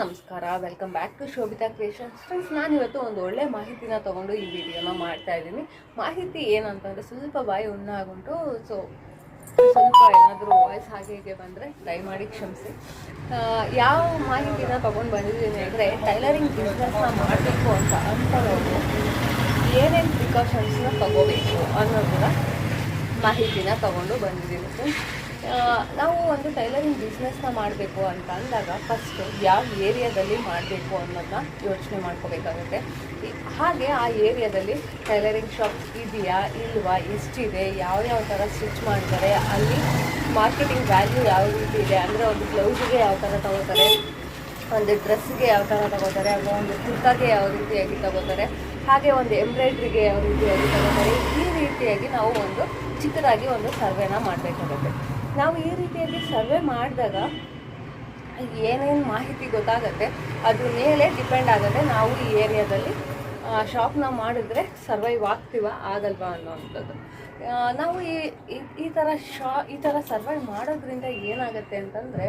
ನಮಸ್ಕಾರ welcome back to Shobhita creations friends ನಾನು ಇವತ್ತು ಒಂದು ಒಳ್ಳೆ ಮಾಹಿತಿನ ತೊಗೊಂಡು ಈ ವಿಡಿಯೋನ ಮಾಡ್ತಾ ಇದ್ದೀನಿ. ಮಾಹಿತಿ ಏನಂತಂದರೆ ಸ್ವಲ್ಪ ಬಾಯಿ ಉಣ್ಣಾಗುಂಟು ಸೊ ಸ್ವಲ್ಪ ಏನಾದರೂ ವಾಯ್ಸ್ ಹಾಗೆ ಹೀಗೆ ಬಂದರೆ ಮಾಡಿ ಕ್ಷಮಿಸಿ. ಯಾವ ಮಾಹಿತಿನ ತೊಗೊಂಡು ಬಂದಿದ್ದೀನಿ ಅಂದರೆ ಟೈಲರಿಂಗ್ ಬಿಸ್ನೆಸ್ನ ಮಾಡಬೇಕು ಅಂತ ಅಂಥವ್ರು ಏನೇನು ಪ್ರಿಕಾಷನ್ಸ್ನ ತಗೋಬೇಕು ಅನ್ನೋದರ ಮಾಹಿತಿನ ತೊಗೊಂಡು ಬಂದಿದ್ದೀನಿ. ಫ್ರೆಂಡ್ಸ್ ನಾವು ಒಂದು ಟೈಲರಿಂಗ್ ಬಿಸ್ನೆಸ್ನ ಮಾಡಬೇಕು ಅಂತ ಅಂದಾಗ ಫಸ್ಟು ಯಾವ ಏರಿಯಾದಲ್ಲಿ ಮಾಡಬೇಕು ಅನ್ನೋದನ್ನ ಯೋಚನೆ ಮಾಡ್ಕೋಬೇಕಾಗುತ್ತೆ. ಹಾಗೆ ಆ ಏರಿಯಾದಲ್ಲಿ ಟೈಲರಿಂಗ್ ಶಾಪ್ ಇದೆಯಾ, ಇಲ್ವಾ, ಎಷ್ಟಿದೆ, ಯಾವ್ಯಾವ ಥರ ಸ್ಟಿಚ್ ಮಾಡ್ತಾರೆ, ಅಲ್ಲಿ ಮಾರ್ಕೆಟಿಂಗ್ ವ್ಯಾಲ್ಯೂ ಯಾವ ರೀತಿ ಇದೆ ಅಂದರೆ ಒಂದು ಬ್ಲೌಸಿಗೆ ಯಾವ ಥರ ತಗೋತಾರೆ, ಒಂದು ಡ್ರೆಸ್ಗೆ ಯಾವ ಥರ ತಗೋತಾರೆ, ಅಥವಾ ಒಂದು ಕುರ್ತಾಗೆ ಯಾವ ರೀತಿಯಾಗಿ ತಗೋತಾರೆ, ಹಾಗೆ ಒಂದು ಎಂಬ್ರಾಯ್ಡ್ರಿಗೆ ಯಾವ ರೀತಿಯಾಗಿ ತಗೋತಾರೆ, ಈ ರೀತಿಯಾಗಿ ನಾವು ಒಂದು ಚಿಕ್ಕದಾಗಿ ಒಂದು ಸರ್ವೆನ ಮಾಡಬೇಕಾಗುತ್ತೆ. ನಾವು ಈ ರೀತಿಯಲ್ಲಿ ಸರ್ವೆ ಮಾಡಿದಾಗ ಏನೇನು ಮಾಹಿತಿ ಗೊತ್ತಾಗುತ್ತೆ ಅದ್ರ ಮೇಲೆ ಡಿಪೆಂಡ್ ಆಗುತ್ತೆ ನಾವು ಈ ಏರಿಯಾದಲ್ಲಿ ಶಾಪ್ನ ಮಾಡಿದ್ರೆ ಸರ್ವೈವ್ ಆಗ್ತೀವ, ಆಗಲ್ವಾ ಅನ್ನೋವಂಥದ್ದು ನಾವು ಈ- ಈ ಥರ ಶಾ, ಈ ಥರ ಸರ್ವೈವ್ ಮಾಡೋದ್ರಿಂದ ಏನಾಗುತ್ತೆ ಅಂತಂದರೆ,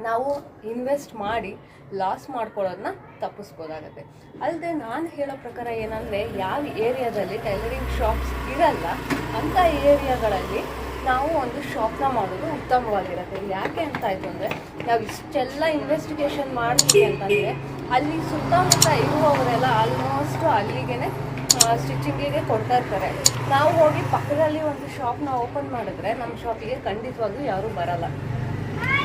ನಾವು ಇನ್ವೆಸ್ಟ್ ಮಾಡಿ ಲಾಸ್ ಮಾಡ್ಕೊಳ್ಳೋದನ್ನ ತಪ್ಪಿಸ್ಬೋದಾಗತ್ತೆ. ಅಲ್ಲದೆ ನಾನು ಹೇಳೋ ಪ್ರಕಾರ ಏನಂದರೆ, ಯಾವ ಏರಿಯಾದಲ್ಲಿ ಟೈಲರಿಂಗ್ ಶಾಪ್ಸ್ ಇರಲ್ಲ, ಅಂಥ ಏರಿಯಾಗಳಲ್ಲಿ ನಾವು ಒಂದು ಶಾಪ್ನ ಮಾಡೋದು ಉತ್ತಮವಾಗಿರುತ್ತೆ. ಯಾಕೆ ಅಂತ ಆಯಿತು ಅಂದರೆ, ನಾವು ಇಷ್ಟೆಲ್ಲ ಇನ್ವೆಸ್ಟಿಗೇಷನ್ ಮಾಡ್ತೀವಿ ಅಂತಂದರೆ, ಅಲ್ಲಿ ಸುತ್ತಮುತ್ತ ಇರುವವರೆಲ್ಲ ಆಲ್ಮೋಸ್ಟ್ ಅಲ್ಲಿಗೆ ಸ್ಟಿಚಿಂಗಿಗೆ ಕೊಡ್ತಾ ಇರ್ತಾರೆ. ನಾವು ಹೋಗಿ ಪಕ್ಕದಲ್ಲಿ ಒಂದು ಶಾಪ್ನ ಓಪನ್ ಮಾಡಿದ್ರೆ, ನಮ್ಮ ಶಾಪಿಗೆ ಖಂಡಿತವಾಗ್ಲೂ ಯಾರೂ ಬರಲ್ಲ.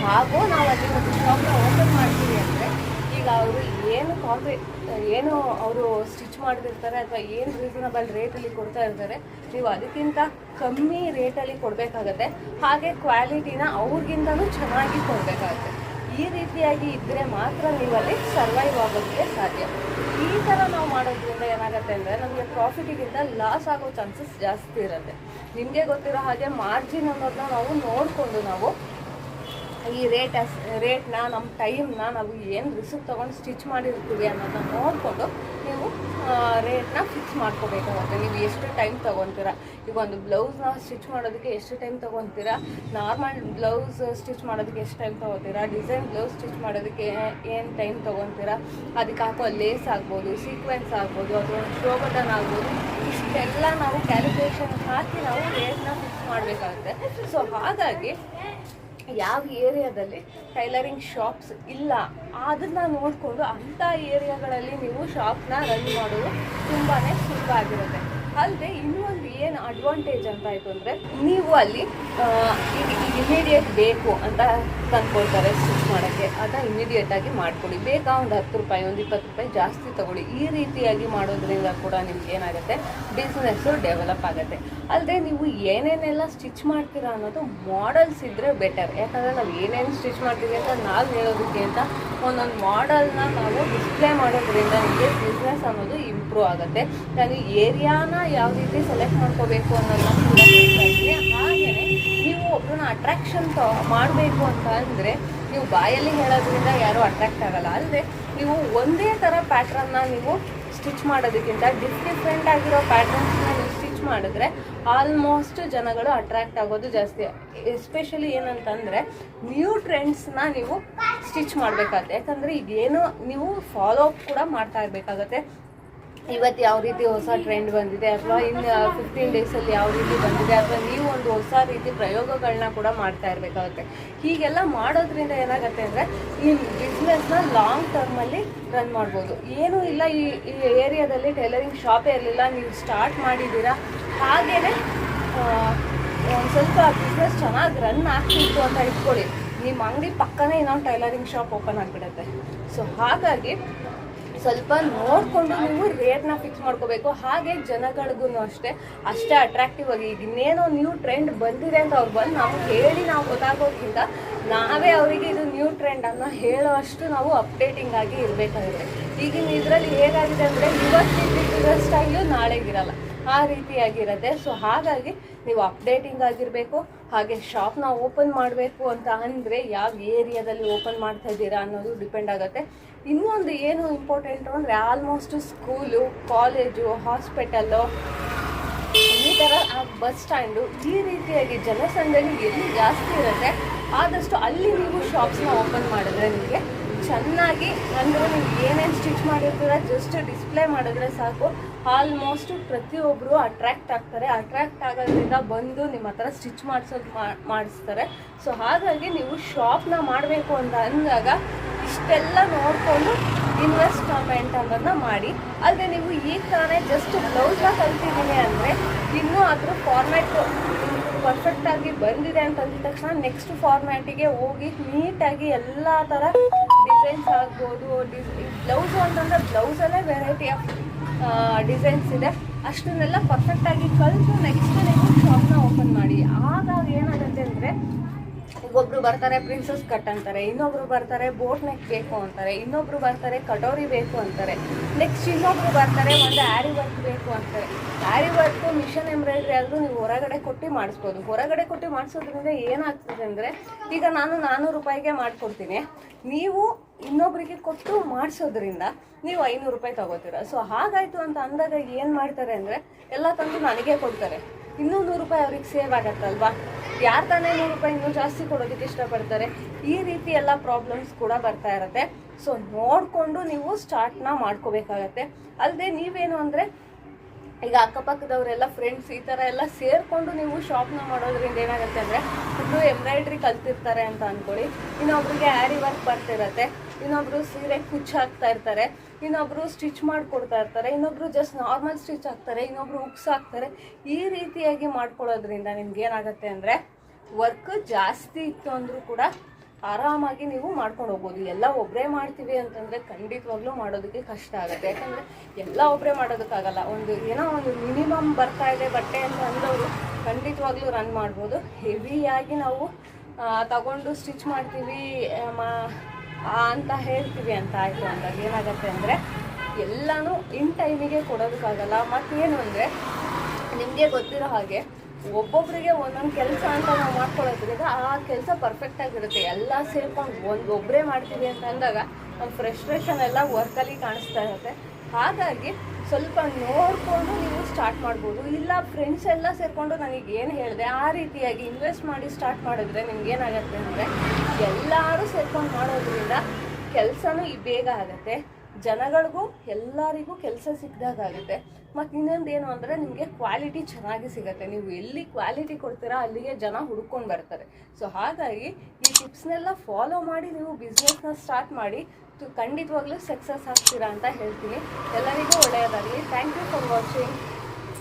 ಹಾಗೂ ನಾವು ಅಲ್ಲಿ ಒಂದು ಶಾಪ್ನ ಓಪನ್ ಮಾಡ್ತೀವಿ ಅಂದರೆ ಈಗ ಅವರು ಏನು ಕಾಂಪಿ ಏನು ಅವರು ಸ್ಟಿಚ್ ಮಾಡಿರ್ತಾರೆ ಅಥವಾ ಏನು ರೀಸನಬಲ್ ರೇಟಲ್ಲಿ ಕೊಡ್ತಾ ಇರ್ತಾರೆ, ನೀವು ಅದಕ್ಕಿಂತ ಕಮ್ಮಿ ರೇಟಲ್ಲಿ ಕೊಡಬೇಕಾಗತ್ತೆ. ಹಾಗೆ ಕ್ವಾಲಿಟಿನ ಅವ್ರಿಗಿಂತಲೂ ಚೆನ್ನಾಗಿ ಕೊಡಬೇಕಾಗತ್ತೆ. ಈ ರೀತಿಯಾಗಿ ಇದ್ದರೆ ಮಾತ್ರ ನೀವಲ್ಲಿ ಸರ್ವೈವ್ ಆಗೋದಕ್ಕೆ ಸಾಧ್ಯ. ಈ ಥರ ನಾವು ಮಾಡೋದ್ರಿಂದ ಏನಾಗುತ್ತೆ ಅಂದರೆ, ನಮಗೆ ಪ್ರಾಫಿಟಿಗಿಂತ ಲಾಸ್ ಆಗೋ ಚಾನ್ಸಸ್ ಜಾಸ್ತಿ ಇರುತ್ತೆ. ನಿಮಗೆ ಗೊತ್ತಿರೋ ಹಾಗೆ ಮಾರ್ಜಿನ್ ಅನ್ನೋದನ್ನ ನಾವು ನೋಡಿಕೊಂಡು ನಾವು ಈ ರೇಟ್ ರೇಟ್ನ ನಮ್ಮ ಟೈಮ್ನ ನಾವು ಏನು ರಿಸಿಪ್ ತೊಗೊಂಡು ಸ್ಟಿಚ್ ಮಾಡಿರ್ತೀವಿ ಅನ್ನೋದನ್ನ ನೋಡಿಕೊಂಡು ನೀವು ರೇಟ್ನ ಫಿಕ್ಸ್ ಮಾಡ್ಕೋಬೇಕಾಗುತ್ತೆ ನೀವು ಎಷ್ಟು ಟೈಮ್ ತೊಗೊತೀರಾ. ಈಗ ಒಂದು ಬ್ಲೌಸ್ನ ಸ್ಟಿಚ್ ಮಾಡೋದಕ್ಕೆ ಎಷ್ಟು ಟೈಮ್ ತೊಗೊತೀರಾ? ನಾರ್ಮಲ್ ಬ್ಲೌಸ್ ಸ್ಟಿಚ್ ಮಾಡೋದಕ್ಕೆ ಎಷ್ಟು ಟೈಮ್ ತೊಗೋತೀರಾ? ಡಿಸೈನ್ ಬ್ಲೌಸ್ ಸ್ಟಿಚ್ ಮಾಡೋದಕ್ಕೆ ಏನು ಟೈಮ್ ತೊಗೊತೀರಾ? ಅದಕ್ಕೆ ಹಾಕೋ ಲೇಸ್ ಆಗ್ಬೋದು ಸೀಕ್ವೆನ್ಸ್ ಆಗ್ಬೋದು, ಅಥವಾ ಶೋ ಬಟನ್ ಆಗ್ಬೋದು, ಇಷ್ಟೆಲ್ಲ ನಾವು ಕ್ಯಾಲ್ಕುಲೇಷನ್ ಹಾಕಿ ನಾವು ರೇಟ್ನ ಫಿಕ್ಸ್ ಮಾಡಬೇಕಾಗುತ್ತೆ. ಸೊ ಹಾಗಾಗಿ ಯಾವ ಏರಿಯಾದಲ್ಲಿ ಟೈಲರಿಂಗ್ ಶಾಪ್ಸ್ ಇಲ್ಲ, ಅದನ್ನ ನೋಡಿಕೊಂಡು ಅಂಥ ಏರಿಯಾಗಳಲ್ಲಿ ನೀವು ಶಾಪ್ನ ರನ್ ಮಾಡೋದು ತುಂಬಾ ಸುಲಭ ಆಗಿರುತ್ತೆ. ಅಲ್ಲದೆ ಇನ್ನೊಂದು ಏನು ಅಡ್ವಾಂಟೇಜ್ ಅಂತ ಆಯಿತು ಅಂದರೆ ನೀವು ಅಲ್ಲಿ ಇಮಿಡಿಯೇಟ್ ಬೇಕು ಅಂತ ತಂದ್ಕೊಳ್ತಾರೆ ಸ್ಟಿಚ್ ಮಾಡೋಕ್ಕೆ. ಅದನ್ನ ಇಮಿಡಿಯೇಟಾಗಿ ಮಾಡಿಕೊಡಿ ಬೇಕಾ ಒಂದು ಹತ್ತು ರೂಪಾಯಿ, ಒಂದು ಇಪ್ಪತ್ತು ರೂಪಾಯಿ ಜಾಸ್ತಿ ತಗೊಳ್ಳಿ. ಈ ರೀತಿಯಾಗಿ ಮಾಡೋದ್ರಿಂದ ಕೂಡ ನಿಮ್ಗೆ ಏನಾಗುತ್ತೆ? ಬಿಸ್ನೆಸ್ಸು ಡೆವಲಪ್ ಆಗುತ್ತೆ. ಅಲ್ಲದೆ ನೀವು ಏನೇನೆಲ್ಲ ಸ್ಟಿಚ್ ಮಾಡ್ತೀರಾ ಅನ್ನೋದು ಮಾಡಲ್ಸ್ ಇದ್ದರೆ ಬೆಟರ್ ಯಾಕಂದರೆ ನಾವು ಏನೇನು ಸ್ಟಿಚ್ ಮಾಡ್ತೀವಿ ಅಂತ ನಾವು ಹೇಳೋದಕ್ಕೆ ಅಂತ ಒಂದೊಂದು ಮಾಡಲ್ನ ನಾವು ಡಿಸ್ಪ್ಲೇ ಮಾಡೋದ್ರಿಂದ ನಿಮಗೆ ಬಿಸ್ನೆಸ್ ಅನ್ನೋದು ಇಂಪ್ರೂವ್ ಆಗುತ್ತೆ. ನಾನು ಏರಿಯಾನ ಯಾವ ರೀತಿ ಸೆಲೆಕ್ಟ್ ಮಾಡ್ಕೋಬೇಕು ಅನ್ನೋದನ್ನ ಕೂಡ ಹಾಗೆಯೇ ನೀವು ಒಬ್ಬರನ್ನ ಅಟ್ರಾಕ್ಷನ್ ತ ಮಾಡಬೇಕು ಅಂತ ಅಂದರೆ ನೀವು ಬಾಯಲ್ಲಿ ಹೇಳೋದ್ರಿಂದ ಯಾರೂ ಅಟ್ರಾಕ್ಟ್ ಆಗಲ್ಲ. ಅಲ್ಲದೆ ನೀವು ಒಂದೇ ಥರ ಪ್ಯಾಟ್ರನ್ನ ನೀವು ಸ್ಟಿಚ್ ಮಾಡೋದಕ್ಕಿಂತ ಡಿಫ್ ಡಿಫ್ರೆಂಟ್ ಆಗಿರೋ ಪ್ಯಾಟರ್ನ್ಸ್ನ ನೀವು ಸ್ಟಿಚ್ ಮಾಡಿದ್ರೆ ಆಲ್ಮೋಸ್ಟ್ ಜನಗಳು ಅಟ್ರಾಕ್ಟ್ ಆಗೋದು ಜಾಸ್ತಿ. ಎಸ್ಪೆಷಲಿ ಏನಂತಂದರೆ ನ್ಯೂ ಟ್ರೆಂಡ್ಸ್ನ ನೀವು ಸ್ಟಿಚ್ ಮಾಡಬೇಕಾಗುತ್ತೆ. ಯಾಕಂದರೆ ಈಗೇನು ನೀವು ಫಾಲೋ ಅಪ್ ಕೂಡ ಮಾಡ್ತಾ ಇರಬೇಕಾಗತ್ತೆ. ಇವತ್ತು ಯಾವ ರೀತಿ ಹೊಸ ಟ್ರೆಂಡ್ ಬಂದಿದೆ ಅಥವಾ ಇನ್ನು ಫಿಫ್ಟೀನ್ ಡೇಸಲ್ಲಿ ಯಾವ ರೀತಿ ಬಂದಿದೆ ಅಥವಾ ನೀವು ಒಂದು ಹೊಸ ರೀತಿ ಪ್ರಯೋಗಗಳನ್ನ ಕೂಡ ಮಾಡ್ತಾ ಇರಬೇಕಾಗುತ್ತೆ. ಹೀಗೆಲ್ಲ ಮಾಡೋದ್ರಿಂದ ಏನಾಗುತ್ತೆ ಅಂದರೆ ಈ ಬಿಸ್ನೆಸ್ನ ಲಾಂಗ್ ಟರ್ಮಲ್ಲಿ ರನ್ ಮಾಡ್ಬೋದು. ಏನೂ ಇಲ್ಲ ಈ ಈ ಏರಿಯಾದಲ್ಲಿ ಟೈಲರಿಂಗ್ ಶಾಪೇ ಇರಲಿಲ್ಲ, ನೀವು ಸ್ಟಾರ್ಟ್ ಮಾಡಿದ್ದೀರಾ. ಹಾಗೇ ಒಂದು ಸ್ವಲ್ಪ ಬಿಸ್ನೆಸ್ ಚೆನ್ನಾಗಿ ರನ್ ಆಗ್ತಿತ್ತು ಅಂತ ಇಟ್ಕೊಳ್ಳಿ. ನಿಮ್ಮ ಅಂಗಡಿ ಪಕ್ಕನೇ ಇನ್ನೊಂದು ಟೈಲರಿಂಗ್ ಶಾಪ್ ಓಪನ್ ಆಗಿಬಿಡುತ್ತೆ. ಸೊ ಹಾಗಾಗಿ ಸ್ವಲ್ಪ ನೋಡಿಕೊಂಡು ನೀವು ರೇಟ್ನ ಫಿಕ್ಸ್ ಮಾಡ್ಕೋಬೇಕು. ಹಾಗೆ ಜನಗಳಿಗೂ ಅಷ್ಟೇ ಅಷ್ಟೇ ಅಟ್ರಾಕ್ಟಿವ್ ಆಗಿ ಈಗ ಇನ್ನೇನೋ ನ್ಯೂ ಟ್ರೆಂಡ್ ಬಂದಿದೆ ಅಂತ ಅವ್ರು ಬಂದು ನಾವು ಹೇಳಿ ನಾವು ಗೊತ್ತಾಗೋದ್ರಿಂದ ನಾವೇ ಅವರಿಗೆ ಇದು ನ್ಯೂ ಟ್ರೆಂಡ್ ಅನ್ನೋ ಹೇಳೋ ಅಷ್ಟು ನಾವು ಅಪ್ಡೇಟಿಂಗ್ ಆಗಿ ಇರಬೇಕಾಗುತ್ತೆ ಈಗಿನ ಇದರಲ್ಲಿ ಹೇಗಾಗಿದೆ ಅಂದರೆ ಇವತ್ತಿದ್ದಿರೋ ಸ್ಟೈಲು ನಾಳೆಗಿರಲ್ಲ ಆ ರೀತಿಯಾಗಿರುತ್ತೆ ಸೊ ಹಾಗಾಗಿ ನೀವು ಅಪ್ಡೇಟಿಂಗ್ ಆಗಿರಬೇಕು, ಹಾಗೆ ಶಾಪ್ನ ಓಪನ್ ಮಾಡಬೇಕು ಅಂತ ಅಂದರೆ ಯಾವ ಏರಿಯಾದಲ್ಲಿ ಓಪನ್ ಮಾಡ್ತಾ ಇದ್ದೀರಾ ಅನ್ನೋದು ಡಿಪೆಂಡ್ ಆಗುತ್ತೆ. ಇನ್ನೊಂದು ಏನು ಇಂಪಾರ್ಟೆಂಟು ಅಂದರೆ ಆಲ್ಮೋಸ್ಟ್ ಸ್ಕೂಲು ಕಾಲೇಜು ಹಾಸ್ಪಿಟಲ್ಲು ಈ ಥರ ಬಸ್ ಸ್ಟ್ಯಾಂಡು ಈ ರೀತಿಯಾಗಿ ಜನಸಂದಣಿ ಎಲ್ಲಿ ಜಾಸ್ತಿ ಇರುತ್ತೆ, ಆದಷ್ಟು ಅಲ್ಲಿ ನೀವು ಶಾಪ್ಸ್ನ ಓಪನ್ ಮಾಡಿದ್ರೆ ನಿಮಗೆ ಚೆನ್ನಾಗಿ, ಅಂದರೆ ನೀವು ಏನೇನು ಸ್ಟಿಚ್ ಮಾಡಿರ್ತೀರ ಜಸ್ಟ್ ಡಿಸ್ಪ್ಲೇ ಮಾಡಿದ್ರೆ ಸಾಕು. ಆಲ್ಮೋಸ್ಟ್ ಪ್ರತಿಯೊಬ್ಬರು ಅಟ್ರ್ಯಾಕ್ಟ್ ಆಗ್ತಾರೆ. ಅಟ್ರ್ಯಾಕ್ಟ್ ಆಗೋದ್ರಿಂದ ಬಂದು ನಿಮ್ಮ ಹತ್ರ ಸ್ಟಿಚ್ ಮಾಡಿಸೋದು ಮಾಡಿಸ್ತಾರೆ. ಸೊ ಹಾಗಾಗಿ ನೀವು ಶಾಪ್ನ ಮಾಡಬೇಕು ಅಂತ ಅಂದಾಗ ಇಷ್ಟೆಲ್ಲ ನೋಡಿಕೊಂಡು ಇನ್ವೆಸ್ಟ್ಮೆಂಟ್ ಅನ್ನೋದನ್ನ ಮಾಡಿ. ಅಲ್ಲದೆ ನೀವು ಈಗ ತಾನೇ ಜಸ್ಟ್ ಬ್ಲೌಸ್ನ ಕಲ್ತಿದ್ದೀನಿ ಅಂದರೆ ಇನ್ನೂ ಅದ್ರ ಫಾರ್ಮ್ಯಾಟ್ ಪರ್ಫೆಕ್ಟಾಗಿ ಬಂದಿದೆ ಅಂತ ಅಂದಿದ ತಕ್ಷಣ ನೆಕ್ಸ್ಟ್ ಫಾರ್ಮ್ಯಾಟಿಗೆ ಹೋಗಿ ನೀಟಾಗಿ ಎಲ್ಲ ಥರ ಡಿಸೈನ್ಸ್ ಆಗ್ಬೋದು ಡಿಸ್ ಬ್ಲೌಸು ಅಂತಂದರೆ ಬ್ಲೌಸಲ್ಲೇ ವೆರೈಟಿ ಆಫ್ ಡಿಸೈನ್ಸ್ ಇದೆ. ಅಷ್ಟನ್ನೆಲ್ಲ ಪರ್ಫೆಕ್ಟಾಗಿ ಕಲಿತು ನೆಕ್ಸ್ಟ್ ನೀವು ಶಾಪ್ನ ಓಪನ್ ಮಾಡಿ. ಆಗ ಏನಾಗುತ್ತೆ ಅಂದರೆ ಒಬ್ರು ಬರ್ತಾರೆ ಪ್ರಿನ್ಸಸ್ ಕಟ್ ಅಂತಾರೆ, ಇನ್ನೊಬ್ರು ಬರ್ತಾರೆ ಬೋಟ್ ನೆಕ್ ಬೇಕು ಅಂತಾರೆ, ಇನ್ನೊಬ್ರು ಬರ್ತಾರೆ, ಕಟೋರಿ ಬೇಕು ಅಂತಾರೆ. ನೆಕ್ಸ್ಟ್ ಇನ್ನೊಬ್ರು ಬರ್ತಾರೆ, ಒಂದು ಆರಿ ವರ್ಕ್ ಬೇಕು ಅಂತಾರೆ. ಆರಿ ವರ್ಕ್ ಮಿಷನ್ ಎಂಬ್ರಾಯ್ಡ್ರಿ ಆದರೂ ನೀವು ಹೊರಗಡೆ ಕೊಟ್ಟು ಮಾಡಿಸ್ಬೋದು. ಹೊರಗಡೆ ಕೊಟ್ಟು ಮಾಡಿಸೋದ್ರಿಂದ ಏನಾಗ್ತದೆ ಅಂದರೆ, ಈಗ ನಾನು ನಾನ್ನೂರು ರೂಪಾಯಿಗೆ ಮಾಡಿಕೊಡ್ತೀನಿ. ನೀವು ಇನ್ನೊಬ್ರಿಗೆ ಕೊಟ್ಟು ಮಾಡಿಸೋದ್ರಿಂದ ನೀವು ಐನೂರು ರೂಪಾಯಿ ತಗೋತೀರ. ಸೊ ಹಾಗಾಯಿತು ಅಂತ ಅಂದಾಗ ಏನು ಮಾಡ್ತಾರೆ ಅಂದರೆ, ಎಲ್ಲ ತಂದು ನನಗೆ ಕೊಡ್ತಾರೆ. ಇನ್ನೂ ನೂರು ರೂಪಾಯಿ ಅವ್ರಿಗೆ ಸೇವ್ ಆಗತ್ತಲ್ವಾ? ಯಾರು ತಾನೇ ನೂರು ರೂಪಾಯಿ ಇನ್ನೂ ಜಾಸ್ತಿ ಕೊಡೋದಕ್ಕೆ ಇಷ್ಟಪಡ್ತಾರೆ, ಈ ರೀತಿ ಎಲ್ಲ ಪ್ರಾಬ್ಲಮ್ಸ್ ಕೂಡ ಬರ್ತಾ ಇರುತ್ತೆ. ಸೊ ನೋಡಿಕೊಂಡು ನೀವು ಸ್ಟಾರ್ಟ್ನ ಮಾಡ್ಕೋಬೇಕಾಗತ್ತೆ. ಅಲ್ಲದೆ ನೀವೇನು ಅಂದರೆ, ಈಗ ಅಕ್ಕಪಕ್ಕದವರೆಲ್ಲ ಫ್ರೆಂಡ್ಸ್ ಈ ಥರ ಎಲ್ಲ ಸೇರಿಕೊಂಡು ನೀವು ಶಾಪ್ನ ಮಾಡೋದ್ರಿಂದ ಏನಾಗುತ್ತೆ ಅಂದರೆ ಫುಲ್ಲು ಎಂಬ್ರಾಯ್ಡ್ರಿ ಕಲ್ತಿರ್ತಾರೆ ಅಂತ ಅಂದ್ಕೊಳ್ಳಿ ಇನ್ನೊಬ್ರಿಗೆ ಆ್ಯರಿ ವರ್ಕ್ ಬರ್ತಿರತ್ತೆ, ಇನ್ನೊಬ್ರು ಸೀರೆ ಕುಚ್ಚು ಹಾಕ್ತಾ ಇರ್ತಾರೆ. ಇನ್ನೊಬ್ರು ಸ್ಟಿಚ್ ಮಾಡಿಕೊಡ್ತಾ ಇರ್ತಾರೆ, ಇನ್ನೊಬ್ರು ಜಸ್ಟ್ ನಾರ್ಮಲ್ ಸ್ಟಿಚ್ ಹಾಕ್ತಾರೆ ಇನ್ನೊಬ್ಬರು ಉಕ್ಸ್ ಹಾಕ್ತಾರೆ. ಈ ರೀತಿಯಾಗಿ ಮಾಡ್ಕೊಳ್ಳೋದ್ರಿಂದ ನಿಮ್ಗೆ ಏನಾಗುತ್ತೆ ಅಂದರೆ ವರ್ಕ್ ಜಾಸ್ತಿ ಇತ್ತು ಅಂದರೂ ಕೂಡ ಆರಾಮಾಗಿ ನೀವು ಮಾಡ್ಕೊಂಡು ಹೋಗ್ಬೋದು. ಎಲ್ಲ ಒಬ್ಬರೇ ಮಾಡ್ತೀವಿ ಅಂತಂದರೆ ಖಂಡಿತವಾಗ್ಲೂ ಮಾಡೋದಕ್ಕೆ ಕಷ್ಟ ಆಗುತ್ತೆ. ಯಾಕಂದರೆ ಎಲ್ಲ ಒಬ್ಬರೇ ಮಾಡೋದಕ್ಕಾಗಲ್ಲ. ಒಂದು ಏನೋ ಒಂದು ಮಿನಿಮಮ್ ಬರ್ತಾ ಇದೆ ಬಟ್ಟೆ ಅಂತ ಅಂದವರು ಖಂಡಿತವಾಗ್ಲೂ ರನ್ ಮಾಡ್ಬೋದು. ಹೆವಿಯಾಗಿ ನಾವು ತಗೊಂಡು ಸ್ಟಿಚ್ ಮಾಡ್ತೀವಿ ಅಂತ ಹೇಳ್ತೀವಿ ಅಂತ ಆಯಿತು ಅಂದಾಗ ಏನಾಗುತ್ತೆ ಅಂದರೆ ಎಲ್ಲನೂ ಇನ್ ಟೈಮಿಗೆ ಕೊಡೋದಕ್ಕಾಗಲ್ಲ. ಮತ್ತೇನು ಅಂದರೆ ನಿಮಗೆ ಗೊತ್ತಿರೋ ಹಾಗೆ ಒಬ್ಬೊಬ್ಬರಿಗೆ ಒಂದೊಂದು ಕೆಲಸ ಅಂತ ನಾವು ಮಾಡ್ಕೊಳ್ಳೋದ್ರಿಂದ ಆ ಕೆಲಸ ಪರ್ಫೆಕ್ಟ್ ಆಗಿರುತ್ತೆ. ಎಲ್ಲ ಸೇರ್ಕೊಂಡು ಒಂದು ಒಬ್ಬರೇ ಮಾಡ್ತೀವಿ ಅಂತ ಅಂದಾಗ ನಮ್ಮ ಫ್ರಸ್ಟ್ರೇಷನ್ ಎಲ್ಲ ವರ್ಕಲ್ಲಿ ಕಾಣಿಸ್ತಾ ಇರುತ್ತೆ. ಹಾಗಾಗಿ ಸ್ವಲ್ಪ ನೋಡಿಕೊಂಡು ನೀವು ಸ್ಟಾರ್ಟ್ ಮಾಡ್ಬೋದು. ಇಲ್ಲ ಫ್ರೆಂಡ್ಸ್ ಎಲ್ಲ ಸೇರಿಕೊಂಡು ನನಗೆ ಏನು ಹೇಳಿದೆ, ಆ ರೀತಿಯಾಗಿ ಇನ್ವೆಸ್ಟ್ ಮಾಡಿ ಸ್ಟಾರ್ಟ್ ಮಾಡಿದ್ರೆ ನಿಮ್ಗೆ ಏನಾಗುತ್ತೆ ಅಂದರೆ ಎಲ್ಲರೂ ಸೇರ್ಕೊಂಡು ಮಾಡೋದ್ರಿಂದ ಕೆಲಸನೂ ಬೇಗ ಆಗುತ್ತೆ. ಜನಗಳಿಗೂ, ಎಲ್ಲರಿಗೂ ಕೆಲಸ ಸಿಕ್ಕಿದಾಗುತ್ತೆ ಮತ್ತು ಇನ್ನೊಂದು ಏನು ಅಂದರೆ ನಿಮಗೆ ಕ್ವಾಲಿಟಿ ಚೆನ್ನಾಗಿ ಸಿಗುತ್ತೆ. ನೀವು ಎಲ್ಲಿ ಕ್ವಾಲಿಟಿ ಕೊಡ್ತೀರಾ ಅಲ್ಲಿಗೆ ಜನ ಹುಡ್ಕೊಂಡು ಬರ್ತಾರೆ. ಸೊ ಹಾಗಾಗಿ ಈ ಟಿಪ್ಸ್ನೆಲ್ಲ ಫಾಲೋ ಮಾಡಿ ನೀವು ಬಿಸ್ನೆಸ್ನ ಸ್ಟಾರ್ಟ್ ಮಾಡಿ ಖಂಡಿತವಾಗ್ಲೂ ಸಕ್ಸಸ್ ಆಗ್ತೀರಾ ಅಂತ ಹೇಳ್ತೀನಿ. ಎಲ್ಲರಿಗೂ ಒಳ್ಳೆಯದಾಗಲಿ. Thank you for watching